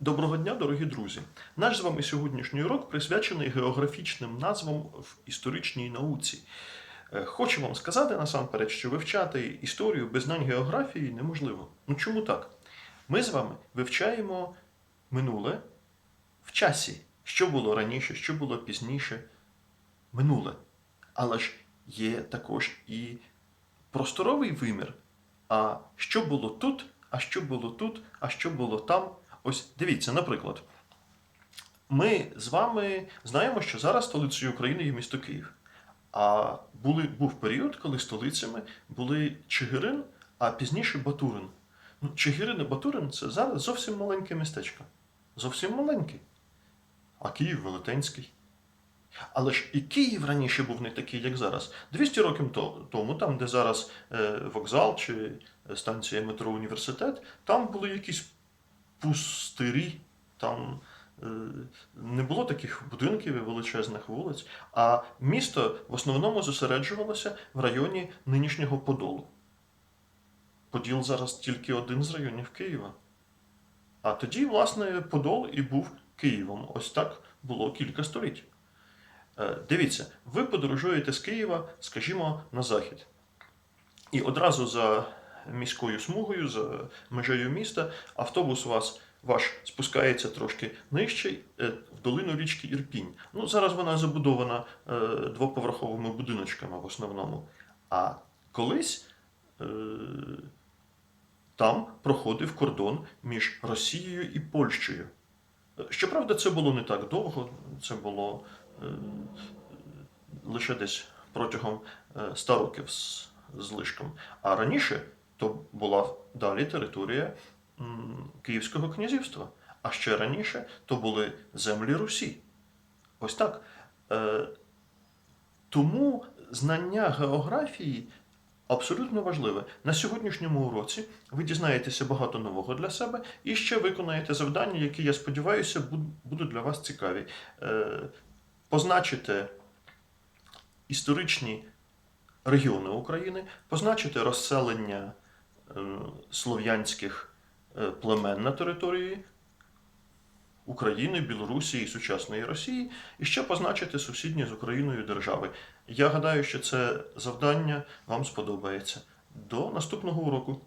Доброго дня, дорогі друзі! Наш з вами сьогоднішній урок присвячений географічним назвам в історичній науці. Е, Хочу вам сказати насамперед, що вивчати історію без знань географії неможливо. Ну чому так? Ми з вами вивчаємо минуле в часі, що було раніше, що було пізніше, минуле. Але ж є також і просторовий вимір. А що було тут, а що було тут, а що було там. Ось дивіться, наприклад, ми з вами знаємо, що зараз столицею України є місто Київ. А були, був період, коли столицями були Чигирин, а пізніше Батурин. Ну, Чигирин і Батурин це зараз зовсім маленьке містечко. Зовсім маленьке. А Київ велетенський. Але ж і Київ раніше був не такий, як зараз. 200 років тому, там, де зараз е, вокзал чи е, станція метро університет, там були якісь пустирі, там е, не було таких будинків і величезних вулиць, а місто в основному зосереджувалося в районі нинішнього Подолу. Поділ зараз тільки один з районів Києва. А тоді, власне, Подол і був Києвом. Ось так було кілька століть. Е, Дивіться, ви подорожуєте з Києва, скажімо, на захід. І одразу за міською смугою, за межею міста, автобус вас ваш спускається трошки нижче е, в долину річки Ірпінь. Ну, зараз вона забудована е, двоповерховими будиночками в основному. А колись е, там проходив кордон між Росією і Польщею. Щоправда, це було не так довго, це було лише десь протягом е, 100 років з лишком. А раніше то була далі територія Київського князівства. А ще раніше то були землі Русі. Ось так. Е, тому знання географії абсолютно важливе. На сьогоднішньому уроці ви дізнаєтеся багато нового для себе і ще виконаєте завдання, які, я сподіваюся, будуть для вас цікаві. Е, позначите історичні регіони України, позначити розселення слов'янських е, племен на території України, Білорусі і сучасної Росії, і ще позначити сусідні з Україною держави. Я гадаю, що це завдання вам сподобається. До наступного уроку.